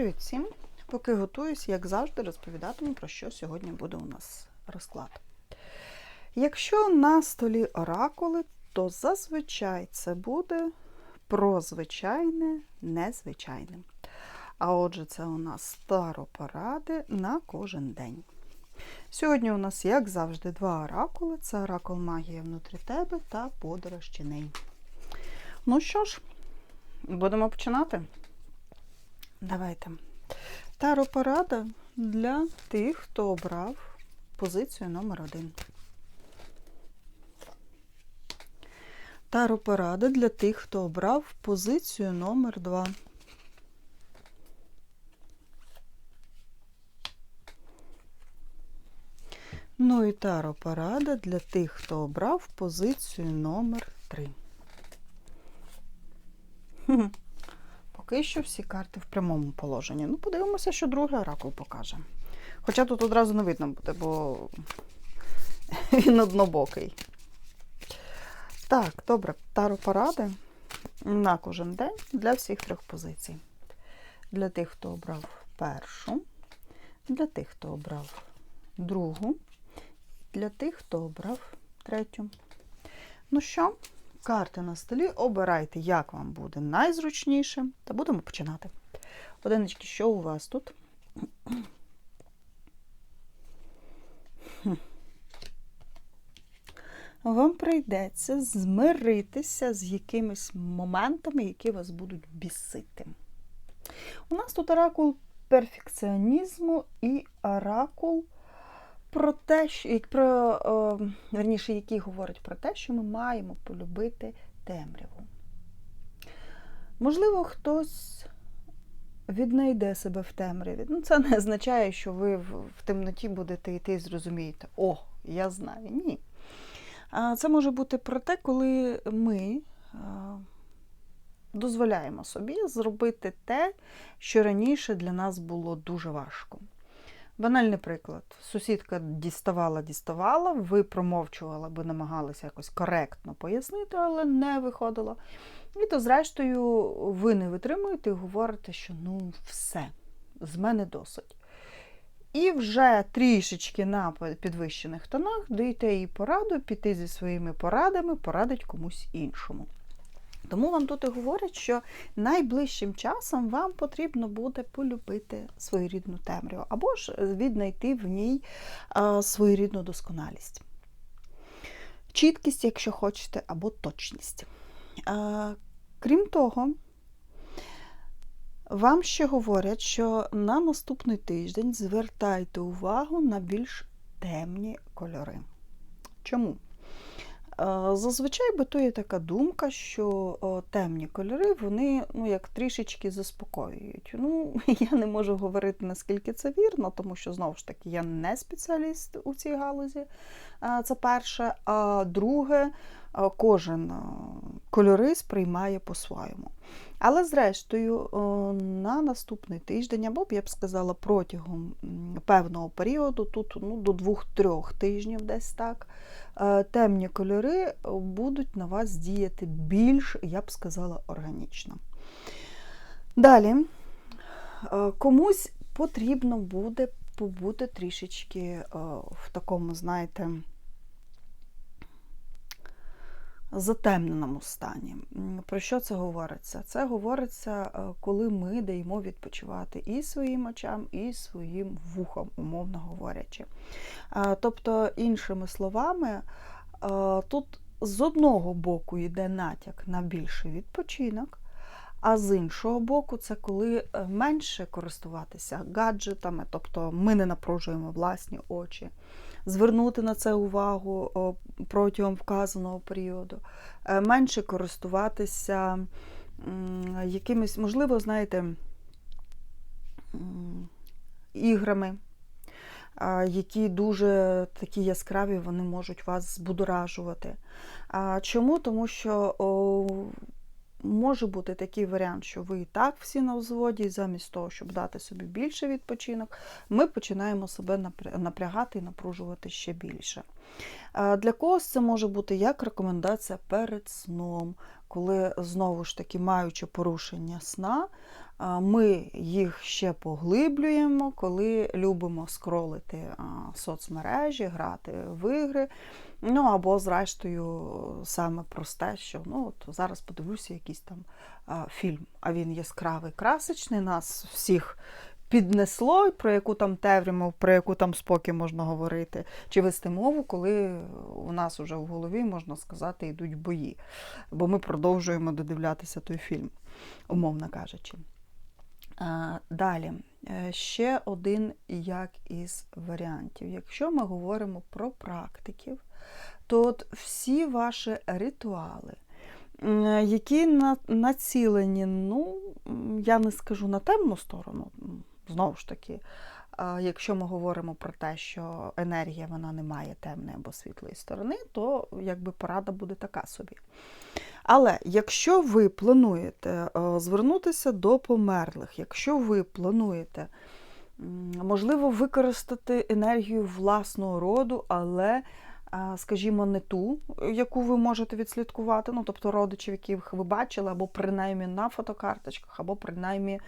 Привіт всім! Поки готуюсь, як завжди, розповідатиму, про що сьогодні буде у нас розклад. Якщо на столі оракули, то зазвичай це буде про звичайне, незвичайне. А отже, це у нас старопоради на кожен день. Сьогодні у нас, як завжди, два оракули: це оракул магія внутрі тебе та подорож тіней. Ну що ж, будемо починати. Давайте. Таро порада для тих, хто обрав позицію номер один. Таро порада для тих, хто обрав позицію номер два. Ну і таро порада для тих, хто обрав позицію номер 3. Поки що всі карти в прямому положенні. Ну, подивимося, що другий оракул покаже. Хоча тут одразу не видно буде, бо він однобокий. Так, добре, таро поради на кожен день для всіх трьох позицій. Для тих, хто обрав першу, для тих, хто обрав другу, для тих, хто обрав третю. Ну що, карти на столі, обирайте, як вам буде найзручніше, та будемо починати. Одиночки, що у вас тут? Вам прийдеться змиритися з якимись моментами, які вас будуть бісити. У нас тут оракул перфекціонізму і оракул про те, що про, о, верніше, який говорить про те, що ми маємо полюбити темряву. Можливо, хтось віднайде себе в темряві. Ну, це не означає, що ви в, темноті будете йти і зрозумієте, о, я знаю. Ні. Це може бути про те, коли ми дозволяємо собі зробити те, що раніше для нас було дуже важко. Банальний приклад. Сусідка діставала, діставала, ви промовчували, або намагалися якось коректно пояснити, але не виходило. І то, зрештою, ви не витримуєте і говорите, що ну все, з мене досить. І вже трішечки на підвищених тонах даєте їй пораду піти зі своїми порадами, порадить комусь іншому. Тому вам тут і говорять, що найближчим часом вам потрібно буде полюбити свою рідну темряву, або ж віднайти в ній свою досконалість. Чіткість, якщо хочете, або точність. Крім того, вам ще говорять, що на наступний тиждень звертайте увагу на більш темні кольори. Чому? Зазвичай битує така думка, що темні кольори вони ну, як трішечки заспокоюють. Ну, Я не можу говорити, наскільки це вірно, тому що, знову ж таки, я не спеціаліст у цій галузі. Це перше. А друге, кожен кольори сприймає по-своєму. Але, зрештою, на наступний тиждень, або б я б сказала, протягом певного періоду, тут ну, до 2-3 тижнів десь так, темні кольори будуть на вас діяти більш, я б сказала, органічно. Далі, комусь потрібно буде побути трішечки в такому, знаєте, затемненому стані. Про що це говориться? Це говориться, е, коли ми даємо відпочивати і своїм очам, і своїм вухам, умовно говорячи. Е, тобто, іншими словами, е, тут з одного боку йде натяк на більший відпочинок. А з іншого боку, це коли менше користуватися гаджетами, тобто ми не напружуємо власні очі звернути на це увагу протягом вказаного періоду, е, менше користуватися якимись, можливо, знаєте, іграми, які дуже такі яскраві, вони можуть вас збудоражувати. Чому? Тому що Може бути такий варіант, що ви і так всі на взводі, і замість того, щоб дати собі більше відпочинок, ми починаємо себе напрягати і напружувати ще більше. Для когось це може бути як рекомендація перед сном, коли знову ж таки маючи порушення сна, ми їх ще поглиблюємо, коли любимо скролити соцмережі, грати в ігри. Ну або, зрештою, саме просте, що ну от зараз подивлюся якийсь там фільм, а він яскравий, красочний, нас всіх піднесло, про яку там тевріму, про яку там спокій можна говорити, чи вести мову, коли у нас вже в голові, можна сказати, йдуть бої. Бо ми продовжуємо додивлятися той фільм, умовно кажучи. Далі, Е, ще один як із варіантів. Якщо ми говоримо про практиків, то от всі ваші ритуали, які на- націлені, ну, я не скажу на темну сторону, знову ж таки, якщо ми говоримо про те, що енергія вона не має темної або світлої сторони, то якби порада буде така собі. Але якщо ви плануєте е, звернутися до померлих, якщо ви плануєте, можливо, використати енергію власного роду, але, скажімо, не ту, яку ви можете відслідкувати, ну, тобто родичів, яких ви бачили, або принаймні на фотокарточках, або принаймні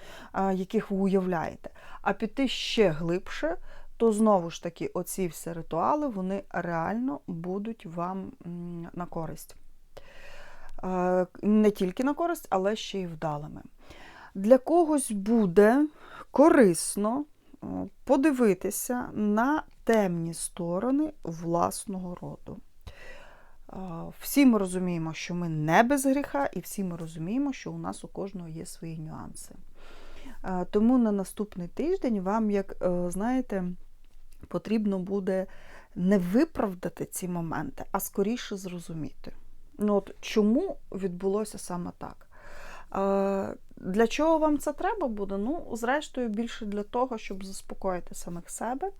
яких ви уявляєте, а піти ще глибше, то знову ж таки, оці всі ритуали, вони реально будуть вам на користь. Не тільки на користь, але ще й вдалими. Для когось буде корисно подивитися на темні сторони власного роду. Е, Всі ми розуміємо, що ми не без гріха, і всі ми розуміємо, що у нас у кожного є свої нюанси. Е, Тому на наступний тиждень вам, як е, знаєте, потрібно буде не виправдати ці моменти, а скоріше зрозуміти. Ну, от чому відбулося саме так? Для чого вам це треба буде? Ну, зрештою, більше для того, щоб заспокоїти самих себе.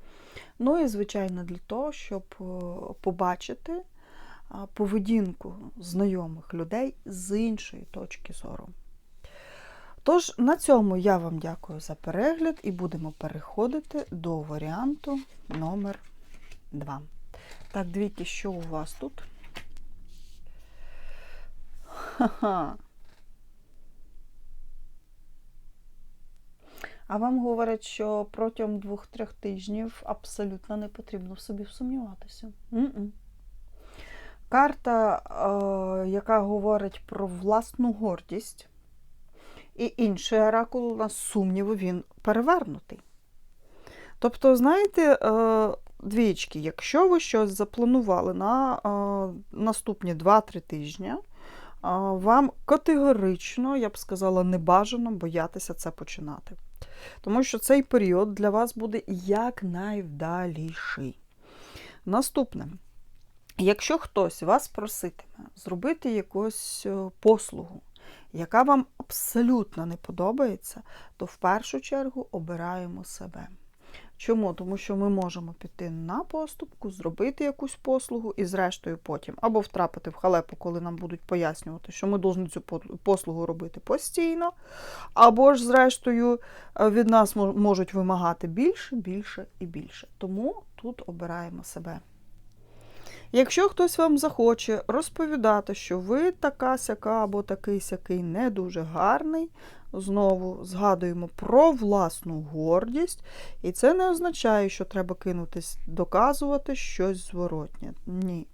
Ну і, звичайно, для того, щоб е, побачити поведінку знайомих людей з іншої точки зору. Тож, на цьому я вам дякую за перегляд і будемо переходити до варіанту номер 2. Так, дивіться, що у вас тут? Ха-ха. А вам говорять, що протягом двох-трьох тижнів абсолютно не потрібно в собі сумніватися. М-м. Карта, е, яка говорить про власну гордість, і інший оракул на сумніву, він перевернутий. Тобто, знаєте, е, двічки, якщо ви щось запланували на е, наступні 2-3 тижні, а, вам категорично, я б сказала, не бажано боятися це починати. Тому що цей період для вас буде якнайвдаліший. Наступне. Якщо хтось вас проситиме зробити якусь е, послугу, яка вам абсолютно не подобається, то в першу чергу обираємо себе. Чому? Тому що ми можемо піти на поступку, зробити якусь послугу і, зрештою, потім або втрапити в халепу, коли нам будуть пояснювати, що ми повинні цю послугу робити постійно, або ж, зрештою, е, від нас можуть вимагати більше, більше і більше. Тому тут обираємо себе. Якщо хтось вам захоче розповідати, що ви така сяка або такий сякий не дуже гарний, знову згадуємо про власну гордість, і це не означає, що треба кинутись доказувати щось зворотнє. Ні.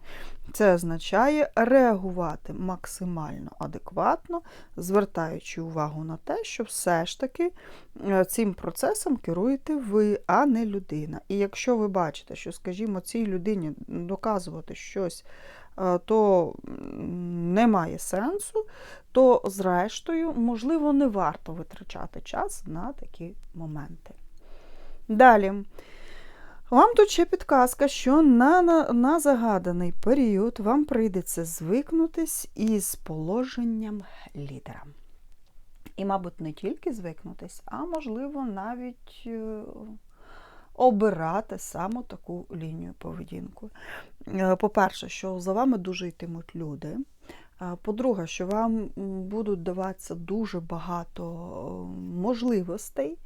Це означає реагувати максимально адекватно, звертаючи увагу на те, що все ж таки е, цим процесом керуєте ви, а не людина. І якщо ви бачите, що, скажімо, цій людині доказувати щось, то немає сенсу, то, зрештою, можливо, не варто витрачати час на такі моменти. Далі. Вам тут ще підказка, що на, на, на загаданий період вам прийдеться звикнутись із положенням лідера. І, мабуть, не тільки звикнутись, а можливо, навіть е, обирати саме таку лінію поведінку. Е, По-перше, що за вами дуже йтимуть люди. Е, По-друге, що вам будуть даватися дуже багато е, можливостей.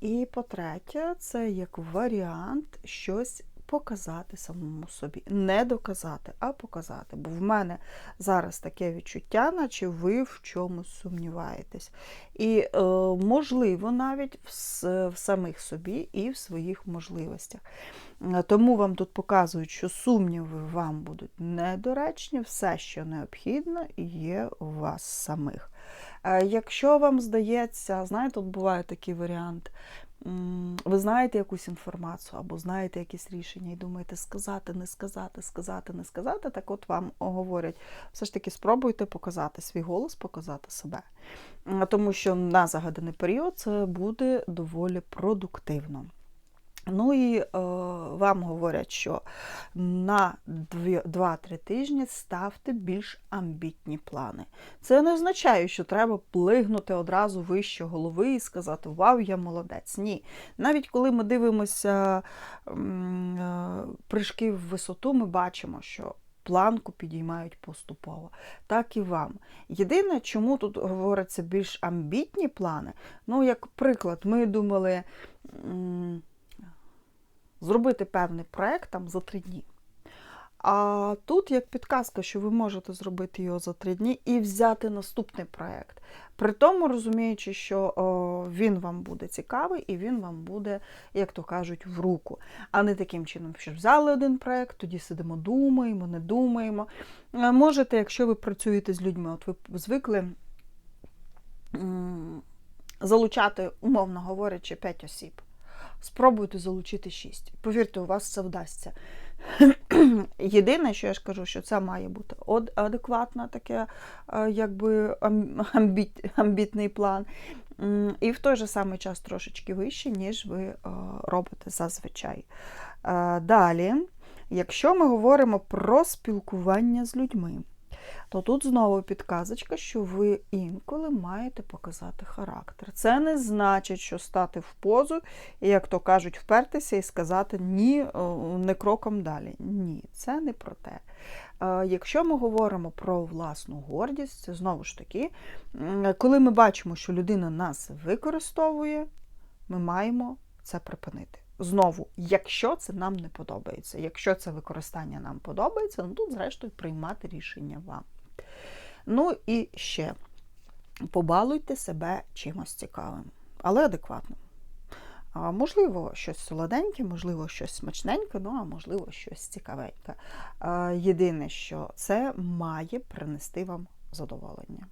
І по-третє, це як варіант щось показати самому собі. Не доказати, а показати. Бо в мене зараз таке відчуття, наче ви в чомусь сумніваєтесь. І, е, можливо, навіть в, в самих собі і в своїх можливостях. Е, тому вам тут показують, що сумніви вам будуть недоречні, все, що необхідно, є у вас самих. Е, якщо вам здається, знаєте, тут буває такий варіант, ви знаєте якусь інформацію або знаєте якісь рішення і думаєте, сказати, не сказати, сказати, не сказати, так от вам говорять, все ж таки спробуйте показати свій голос, показати себе. Тому що на загаданий період це буде доволі продуктивно. Ну і е, вам говорять, що на 2-3 тижні ставте більш амбітні плани. Це не означає, що треба плигнути одразу вище голови і сказати Вау, я молодець. Ні. Навіть коли ми дивимося е, прыжки в висоту, ми бачимо, що планку підіймають поступово. Так і вам. Єдине, чому тут говориться більш амбітні плани, ну, як приклад, ми думали зробити певний проєкт там за три дні. А тут як підказка, що ви можете зробити його за три дні і взяти наступний проєкт. При тому розуміючи, що о, він вам буде цікавий і він вам буде, як то кажуть, в руку. А не таким чином, що взяли один проєкт, тоді сидимо, думаємо, не думаємо. Можете, якщо ви працюєте з людьми, от ви звикли залучати, умовно говорячи, 5 осіб. Спробуйте залучити 6. Повірте, у вас це вдасться. Єдине, що я ж кажу, що це має бути адекватно таке, е, якби амбіт, амбітний план. І в той же самий час трошечки вище, ніж ви е, робите зазвичай. Е, далі, якщо ми говоримо про спілкування з людьми, то тут знову підказочка, що ви інколи маєте показати характер. Це не значить, що стати в позу, і, як то кажуть, впертися і сказати ні, не кроком далі. Ні, це не про те. Якщо ми говоримо про власну гордість, це знову ж таки, коли ми бачимо, що людина нас використовує, ми маємо це припинити. Знову, якщо це нам не подобається, якщо це використання нам подобається, ну тут, зрештою, приймати рішення вам. Ну і ще побалуйте себе чимось цікавим, але адекватним. А, Можливо, щось солоденьке, можливо, щось смачненьке, ну а можливо, щось цікавеньке. А, Єдине, що це має принести вам задоволення.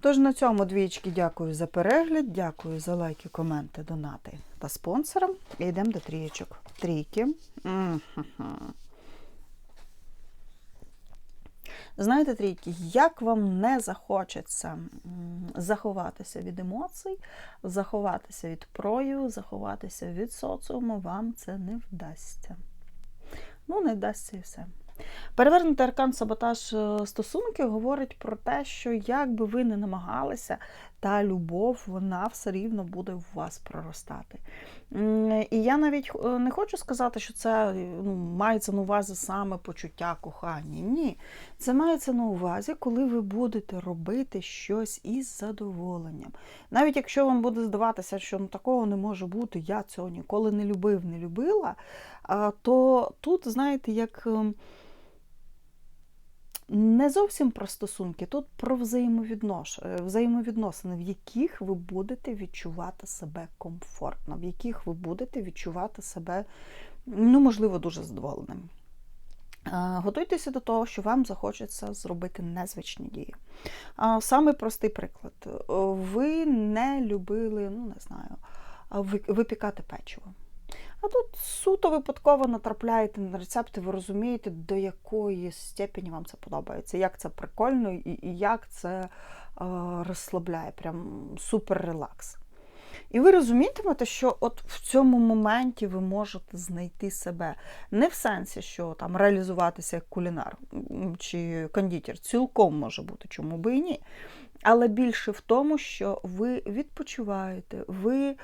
Тож на цьому двічки дякую за перегляд, дякую за лайки, коменти, донати та спонсорам. І йдемо до трієчок. Трійки. Знаєте, трійки, як вам не захочеться заховатися від емоцій, заховатися від прою, заховатися від соціуму, вам це не вдасться. Ну, не вдасться і все. Перевернутий аркан саботаж е, стосунки говорить про те, що як би ви не намагалися, та любов, вона все рівно буде в вас проростати. І я навіть е, не хочу сказати, що це ну, мається на увазі саме почуття кохання. Ні. Це мається на увазі, коли ви будете робити щось із задоволенням. Навіть якщо вам буде здаватися, що ну, такого не може бути, я цього ніколи не любив, не любила, то тут, знаєте, як. Не зовсім про стосунки, тут про. Е, взаємовідносини, в яких ви будете відчувати себе комфортно, в яких ви будете відчувати себе, ну, можливо, дуже задоволеним. Готуйтеся до того, що вам захочеться зробити незвичні дії. Саме простий приклад. Ви не любили, ну не знаю, випікати печиво. А тут суто випадково натрапляєте на рецепти, ви розумієте, до якої степені вам це подобається, як це прикольно і, і як це е, розслабляє, прям супер релакс. І ви розумітимете, що от в цьому моменті ви можете знайти себе. Не в сенсі, що там реалізуватися як кулінар чи кондитер, цілком може бути, чому би і ні. Але більше в тому, що ви відпочиваєте, ви е,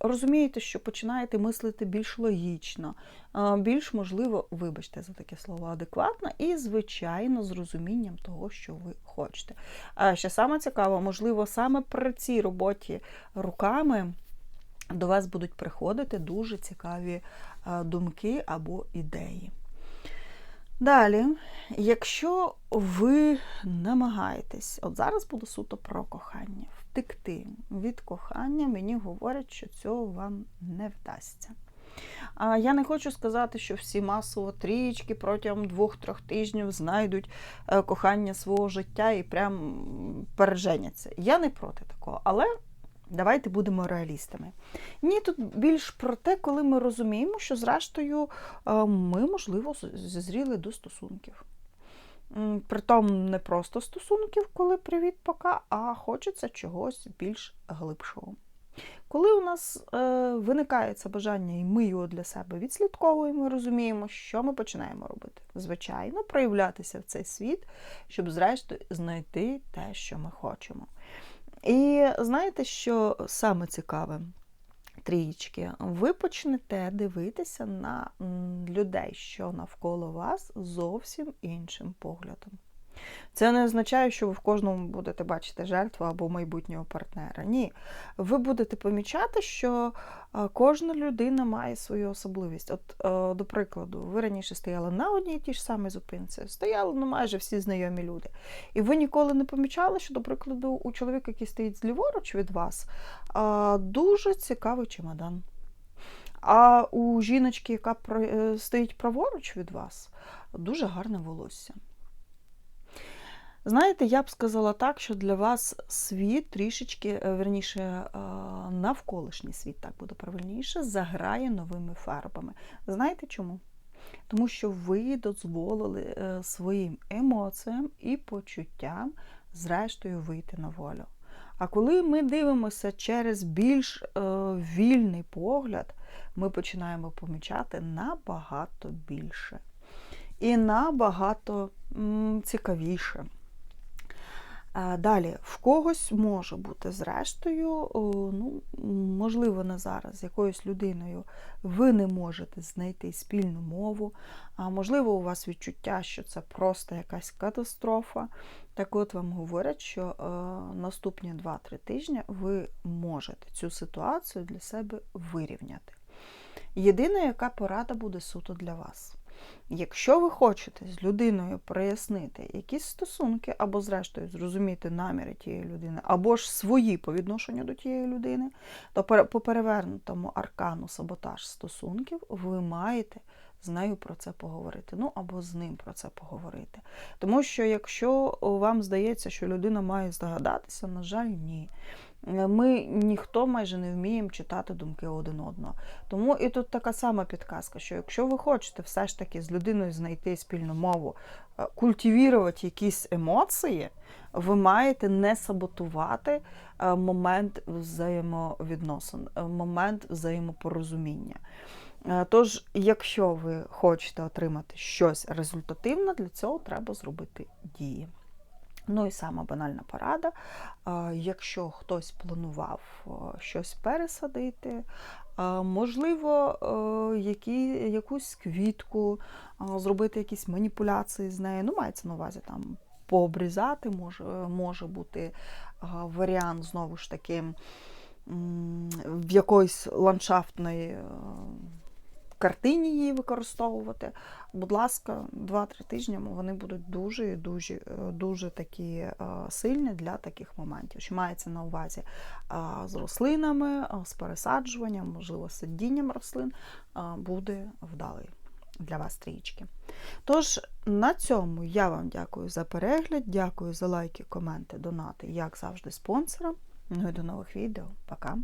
розумієте, що починаєте мислити більш логічно, е, більш можливо, вибачте за таке слово, адекватно і, звичайно, з розумінням того, що ви хочете. А ще саме цікаво, можливо, саме при цій роботі руками. до вас будуть приходити дуже цікаві думки або ідеї. Далі, якщо ви намагаєтесь, от зараз буде суто про кохання, втекти від кохання, мені говорять, що цього вам не вдасться. А Я не хочу сказати, що всі масово трієчки протягом двох-трьох тижнів знайдуть е, кохання свого життя і прям переженяться. Я не проти такого, але давайте будемо реалістами. Ні, тут більш про те, коли ми розуміємо, що зрештою е, ми, можливо, зазріли до стосунків. Притом не просто стосунків, коли привіт, пока, а хочеться чогось більш глибшого. Коли у нас е, виникає це бажання, і ми його для себе відслідковуємо, розуміємо, що ми починаємо робити. Звичайно, проявлятися в цей світ, щоб, зрештою, знайти те, що ми хочемо. І знаєте, що саме цікаве? Трієчки, ви почнете дивитися на людей, що навколо вас, зовсім іншим поглядом. Це не означає, що ви в кожному будете бачити жертву або майбутнього партнера. Ні. Ви будете помічати, що кожна людина має свою особливість. От, до прикладу, ви раніше стояли на одній тій ж самій зупинці, стояли ну, майже всі знайомі люди. І ви ніколи не помічали, що, до прикладу, у чоловіка, який стоїть зліворуч від вас, дуже цікавий чемодан. А у жіночки, яка е, стоїть праворуч від вас, дуже гарне волосся. Знаєте, я б сказала так, що для вас світ трішечки, е, верніше, е, навколишній світ, так буде правильніше, заграє новими фарбами. Знаєте чому? Тому що ви дозволили е, своїм емоціям і почуттям, зрештою, вийти на волю. А коли ми дивимося через більш вільний погляд, ми починаємо помічати набагато більше. І набагато цікавіше. Далі, в когось може бути, зрештою, ну, можливо, не зараз, з якоюсь людиною ви не можете знайти спільну мову, а можливо, у вас відчуття, що це просто якась катастрофа. Так от вам говорять, що е, наступні 2-3 тижні ви можете цю ситуацію для себе вирівняти. Єдина, яка порада буде суто для вас. Якщо ви хочете з людиною прояснити якісь стосунки, або, зрештою, зрозуміти наміри тієї людини, або ж свої по відношенню до тієї людини, то по перевернутому аркану саботаж стосунків ви маєте з нею про це поговорити. Ну або з ним про це поговорити. Тому що, якщо вам здається, що людина має здогадатися, на жаль, ні. Е, ми ніхто майже не вміємо читати думки один одного. Тому і тут така сама підказка, що якщо ви хочете все ж таки з людиною знайти спільну мову, е, культивірувати якісь емоції, ви маєте не саботувати е, момент взаємовідносин, момент взаємопорозуміння. Тож, якщо ви хочете отримати щось результативне, для цього треба зробити дії. Ну і сама банальна порада. Якщо хтось планував щось пересадити, можливо, які, якусь квітку, зробити якісь маніпуляції з нею, ну, мається на увазі там пообрізати, може, може бути варіант, знову ж таки, в якоїсь ландшафтної картині її використовувати. Будь ласка, 2-3 тижні вони будуть дуже дуже дуже такі е, сильні для таких моментів. Що мається на увазі з рослинами, з пересаджуванням, можливо, з сидінням рослин буде вдалий. Для вас трієчки. Тож, на цьому я вам дякую за перегляд, дякую за лайки, коменти, донати, як завжди, спонсорам. Ну і до нових відео. Пока!